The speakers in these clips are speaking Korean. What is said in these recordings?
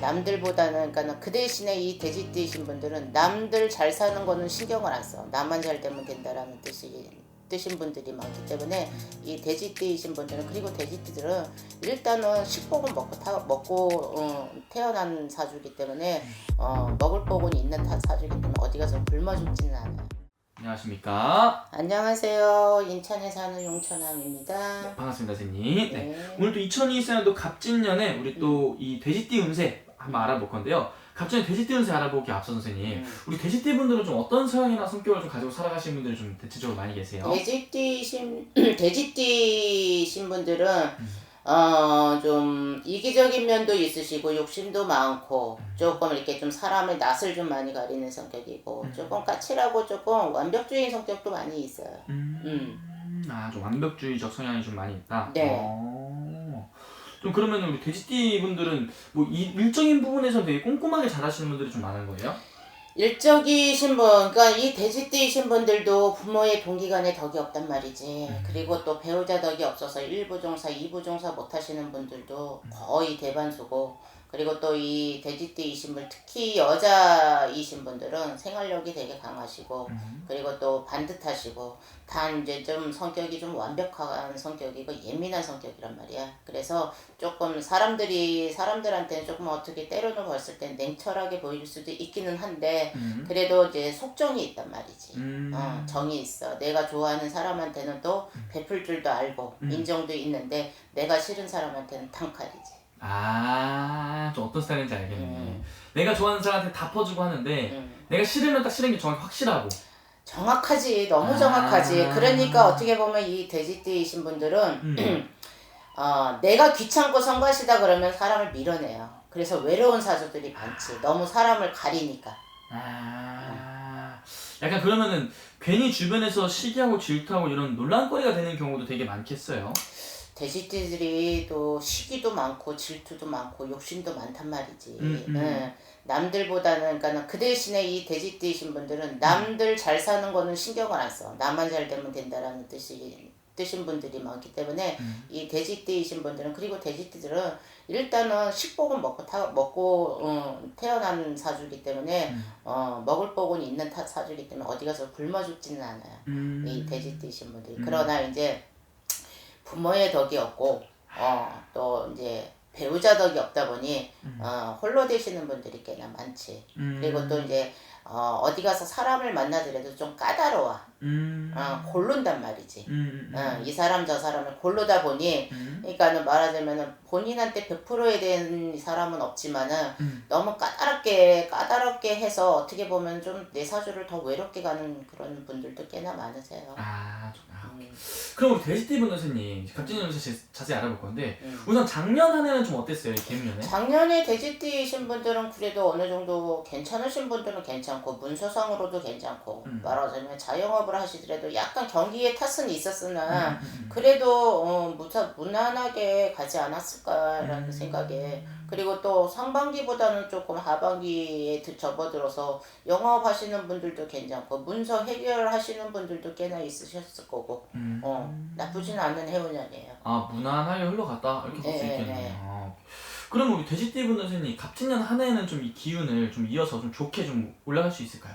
남들보다는 그러니까 그 대신에 이 돼지띠이신 분들은 남들 잘 사는 거는 신경을 안 써. 나만 잘 되면 된다라는 뜻이 뜻인 분들이 많기 때문에 이 돼지띠이신 분들은 그리고 돼지띠들은 일단은 식복은 먹고 타, 먹고 어, 태어난 사주기 때문에 어, 먹을 복은 있는 타, 사주기 때문에 어디 가서 굶어 죽지는 않아요. 안녕하십니까. 안녕하세요. 인천에 사는 용천왕입니다. 반갑습니다, 선생님. 네. 네. 오늘 또 2022년도 갑진년에 우리 또 이 돼지띠 운세 한번 알아볼 건데요. 갑진년 돼지띠 운세 알아보기 앞서 선생님, 음. 우리 돼지띠 분들은 좀 어떤 성향이나 성격을 좀 가지고 살아가시는 분들이 좀 대체적으로 많이 계세요? 돼지띠신 돼지띠신 분들은 어좀 이기적인 면도 있으시고 욕심도 많고 조금 이렇게 좀 사람의 낯을 좀 많이 가리는 성격이고 조금 까칠하고 조금 완벽주의인 성격도 많이 있어요. 음. 음. 아, 좀 완벽주의적 성향이 좀 많이 있다. 네. 어. 좀 그러면 우리 돼지띠 분들은 뭐 이 일적인 부분에서 되게 꼼꼼하게 잘하시는 분들이 좀 많은 거예요? 일적이신 분, 그러니까 이 돼지띠이신 분들도 부모의 동기간에 덕이 없단 말이지. 그리고 또 배우자 덕이 없어서 일부 종사, 이부 종사 못 하시는 분들도 거의 대반수고. 그리고 또 이 돼지띠 이신 분, 특히 여자이신 분들은 생활력이 되게 강하시고, 그리고 또 반듯하시고, 단 이제 좀 성격이 좀 완벽한 성격이고 예민한 성격이란 말이야. 그래서 조금 사람들이 사람들한테는 조금 어떻게 때려는 봤을 때 냉철하게 보일 수도 있기는 한데 음. 그래도 이제 속정이 있단 말이지. 음. 어, 정이 있어. 내가 좋아하는 사람한테는 또 베풀 줄도 알고 음. 인정도 있는데 내가 싫은 사람한테는 탕칼이지. 아, 좀 어떤 스타일인지 알겠네. 음. 내가 좋아하는 사람한테 다 퍼주고 하는데 음. 내가 싫으면 딱 싫은 게 정확히 확실하고. 정확하지. 너무 아. 정확하지. 그러니까 어떻게 보면 이 돼지띠이신 분들은 음. 어, 내가 귀찮고 성가시다 그러면 사람을 밀어내요. 그래서 외로운 사주들이 많지. 너무 사람을 가리니까. 아, 약간 그러면은 괜히 주변에서 시기하고 질투하고 이런 논란거리가 되는 경우도 되게 많겠어요. 돼지띠들이 또 시기도 많고 질투도 많고 욕심도 많단 말이지. 음, 음. 예. 남들보다는 그러니까 그 대신에 이 돼지띠이신 분들은 남들 잘 사는 거는 신경을 안 써. 나만 잘 되면 된다라는 뜻이 뜻인 분들이 많기 때문에 음. 이 돼지띠이신 분들은 그리고 돼지띠들은 일단은 식복은 먹고 타, 먹고 어, 태어난 사주기 때문에 음. 어, 먹을 복은 있는 타, 사주기 때문에 어디 가서 굶어 죽지는 않아요. 음. 이 돼지띠이신 분들이 음. 그러나 이제 부모의 덕이 없고 어, 또 이제 배우자 덕이 없다 보니 어, 홀로 되시는 분들이 꽤나 많지. 음. 그리고 또 이제 어, 어디 가서 사람을 만나더라도 좀 까다로워. 음. 어, 고른단 말이지. 음. 음. 어, 이 사람 저 사람을 고르다 보니 음. 그러니까는 말하자면은 본인한테 100%에 대한 사람은 없지만은 음. 너무 까다롭게 까다롭게 해서 어떻게 보면 좀 내 사주를 더 외롭게 가는 그런 분들도 꽤나 많으세요. 아. 음, 그럼 우리 돼지띠 분 선생님 갑진년 운세 자세히 알아볼 건데 음. 우선 작년 한 해는 좀 어땠어요? 이 개면에? 작년에 돼지띠이신 분들은 그래도 어느 정도 괜찮으신 분들은 괜찮 고 문서상으로도 괜찮고 음. 말하자면 자영업을 하시더라도 약간 경기에 탓은 있었으나 음, 음, 그래도 어, 무사, 무난하게 가지 않았을까라는 음. 생각에 그리고 또 상반기보다는 조금 하반기에 드- 접어들어서 영업 하시는 분들도 괜찮고 문서 해결하시는 분들도 꽤나 있으셨을 거고 음. 어 나쁘진 않은 해운년이에요. 아 무난하게 흘러갔다 이렇게 볼수 네, 있겠네요. 네. 아, 그럼 우리 돼지띠 분 선생님 갑진년 한 해는 좀 이 기운을 좀 이어서 좀 좋게 좀 올라갈 수 있을까요?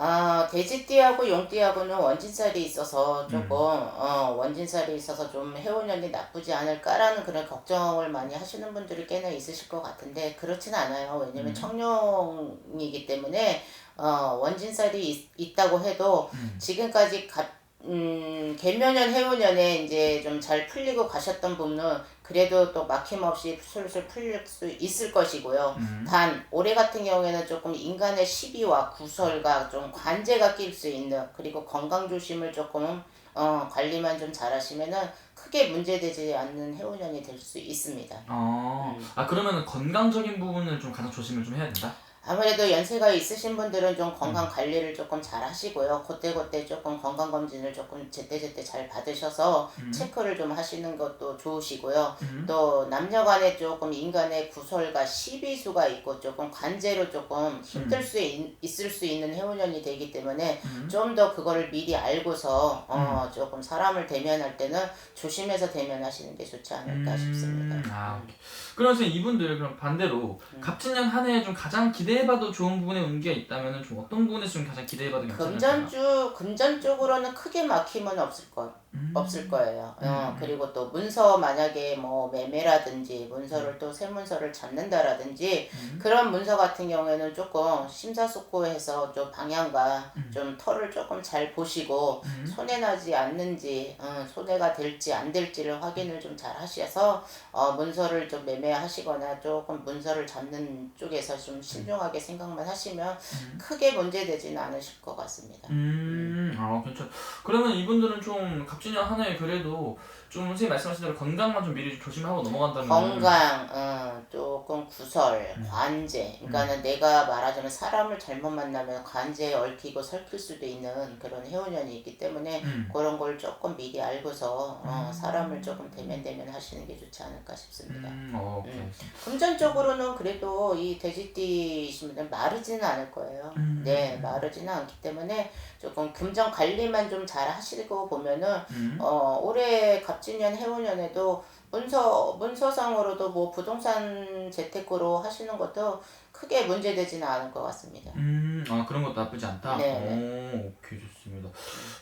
아 돼지띠하고 용띠하고는 원진살이 있어서 조금 음. 어 원진살이 있어서 좀 해운년이 나쁘지 않을까라는 그런 걱정을 많이 하시는 분들이 꽤나 있으실 것 같은데 그렇진 않아요. 왜냐면 음. 청룡이기 때문에 어 원진살이 있, 있다고 해도 음. 지금까지 가, 음, 개묘년 해운년에 이제 좀 잘 풀리고 가셨던 분은 그래도 또 막힘없이 술술 풀릴 수 있을 것이고요. 음. 단 올해 같은 경우에는 조금 인간의 시비와 구설과 좀 관제가 낄 수 있는 그리고 건강 조심을 조금 어, 관리만 좀 잘하시면은 크게 문제되지 않는 해운년이 될 수 있습니다. 어, 음. 아 그러면 건강적인 부분을 좀 가장 조심을 좀 해야 된다. 아무래도 연세가 있으신 분들은 좀 건강 관리를 조금 잘 하시고요. 그때그때 조금 건강 검진을 조금 제때제때 잘 받으셔서 체크를 좀 하시는 것도 좋으시고요. 음. 또 남녀 간에 조금 인간의 구설과 시비수가 있고 조금 관제로 조금 힘들 수 있, 있을 수 있는 해운년이 되기 때문에 음. 좀더 그거를 미리 알고서 어, 조금 사람을 대면할 때는 조심해서 대면하시는 게 좋지 않을까 싶습니다. 음, 아, 오케이. 그러면서 이분들 그럼 반대로 음. 갑진년 한 해에 좀 가장 기대 해봐도 좋은 부분의 운기가 있다면 좀 어떤 부분에서 좀 가장 기대해봐도 괜찮을까요? 금전주 금전 쪽으로는 크게 막힘은 없을 거 음. 없을 거예요. 어, 음. 그리고 또 문서 만약에 뭐 매매라든지 문서를 또 새 문서를 잡는다라든지 음. 그런 문서 같은 경우에는 조금 심사숙고해서 좀 방향과 음. 좀 털을 조금 잘 보시고 음. 손해 나지 않는지 어, 손해가 될지 안 될지를 확인을 좀 잘 하셔서 어, 문서를 좀 매매하시거나 조금 문서를 잡는 쪽에서 좀 신중하게 생각만 하시면 음. 크게 문제되지는 않으실 것 같습니다. 음, 아, 괜찮. 그러면 이분들은 좀 갑진년 한 해에 그래도 좀 선생님 말씀하신 대로 건강만 좀 미리 좀 조심하고 넘어간다면 건강, 어, 조금 구설, 음. 관제. 그러니까는 내가 말하자면 사람을 잘못 만나면 관제에 얽히고 설킬 수도 있는 그런 해운년이 있기 때문에 음. 그런 걸 조금 미리 알고서 어, 사람을 조금 대면대면 하시는 게 좋지 않을까 싶습니다. 음, 어, 오케이. 음. 금전적으로는 그래도 이 돼지띠시면 마르지는 않을 거예요. 음. 네, 마르지는 않기 때문에 조금 금전 관리만 좀 잘 하시고 보면은 음. 어, 올해 갑 진년 해운년에도 문서 문서상으로도 뭐 부동산 재테크로 하시는 것도 크게 문제되지는 않을 것 같습니다. 음, 아 그런 것도 나쁘지 않다. 네, 오, 오케이 좋습니다.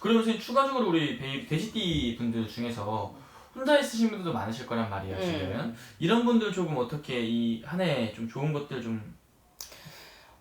그러면 선생님 추가적으로 우리 돼지띠 분들 중에서 혼자 있으신 분들도 많으실 거란 말이에요 지금. 음. 이런 분들 조금 어떻게 이 한 해 좀 좋은 것들 좀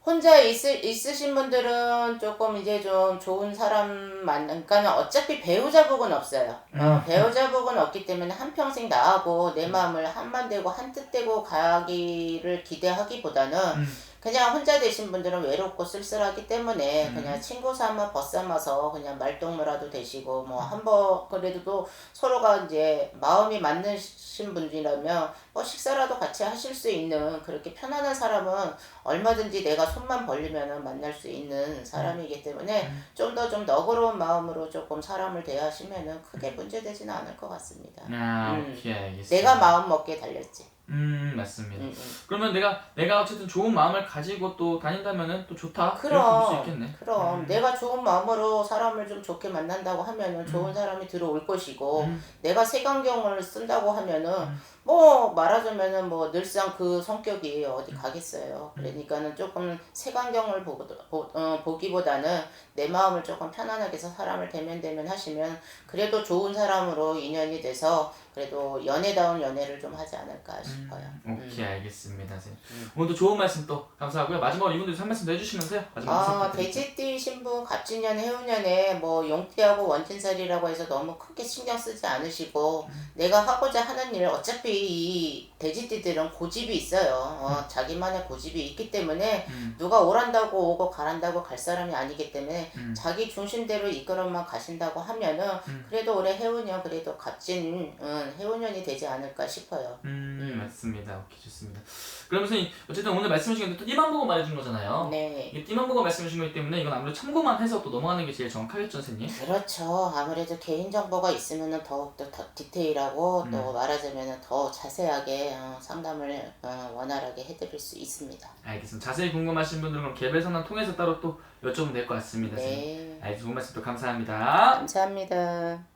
혼자 있을, 있으신 분들은 조금 이제 좀 좋은 사람 만, 그러니까는 어차피 배우자 복은 없어요. 어, 음. 배우자 복은 없기 때문에 한평생 나하고 내 마음을 한만 되고 한뜻 되고 가기를 기대하기보다는 음. 그냥 혼자 되신 분들은 외롭고 쓸쓸하기 때문에 음. 그냥 친구 삼아 벗삼아서 그냥 말동무라도 되시고 뭐 한번 그래도 또 서로가 이제 마음이 맞으신 분이라면 뭐 식사라도 같이 하실 수 있는 그렇게 편안한 사람은 얼마든지 내가 손만 벌리면은 만날 수 있는 사람이기 때문에 음. 좀더좀 너그러운 마음으로 조금 사람을 대하시면은 크게 문제되지는 않을 것 같습니다. 아 음. 오케이 알겠습니다. 내가 마음 먹기에 달렸지. 음 맞습니다. 음, 음. 그러면 내가 내가 어쨌든 좋은 마음을 가지고 또 다닌다면은 또 좋다. 이렇게 그럼 볼수 있겠네. 그럼 음. 내가 좋은 마음으로 사람을 좀 좋게 만난다고 하면은 좋은 사람이 들어올 것이고 음. 내가 색안경을 쓴다고 하면은 음. 뭐 말하자면은 뭐 늘상 그 성격이 어디 음. 가겠어요. 그러니까는 조금 색안경을 보고 보, 어, 보기보다는 내 마음을 조금 편안하게 해서 사람을 대면 대면 하시면 그래도 좋은 사람으로 인연이 돼서 그래도 연애다운 연애를 좀 하지 않을까 싶어요. 오케이 알겠습니다. 선생님. 음. 오늘도 좋은 말씀 또 감사하고요. 마지막으로 이분들 한 말씀 더 해주시면서요. 마지막 아. 돼지띠 신부 갑진년 해운년에 뭐 용띠하고 원진살이라고 해서 너무 크게 신경 쓰지 않으시고 내가 하고자 하는 일 어차피 이 돼지띠들은 고집이 있어요. 어, 자기만의 고집이 있기 때문에 음. 누가 오란다고 오고 가란다고 갈 사람이 아니기 때문에 음. 자기 중심대로 이끌어만 가신다고 하면은 음. 그래도 올해 해운년 그래도 값진 음, 해운년이 되지 않을까 싶어요. 음, 음. 맞습니다. 오케이 좋습니다. 그러면 선생님 어쨌든 오늘 말씀해 주신 건또 띠만 보고 말해 준 거잖아요. 네. 띠만 보고 말씀해 주신 거기 때문에 이건 아무래도 참고만 해서 또 넘어가는 게 제일 정확하겠죠, 선생님. 그렇죠. 아무래도 개인정보가 있으면은 더욱더 더 디테일하고 음. 또 말하자면은 더 자세하게 어, 상담을 어, 원활하게 해드릴 수 있습니다. 알겠습니다. 자세히 궁금하신 분들은 그럼 개별 상담 통해서 따로 또 여쭤보면 될 것 같습니다. 선생님. 네. 알겠습니다. 좋은 말씀 또 감사합니다. 감사합니다.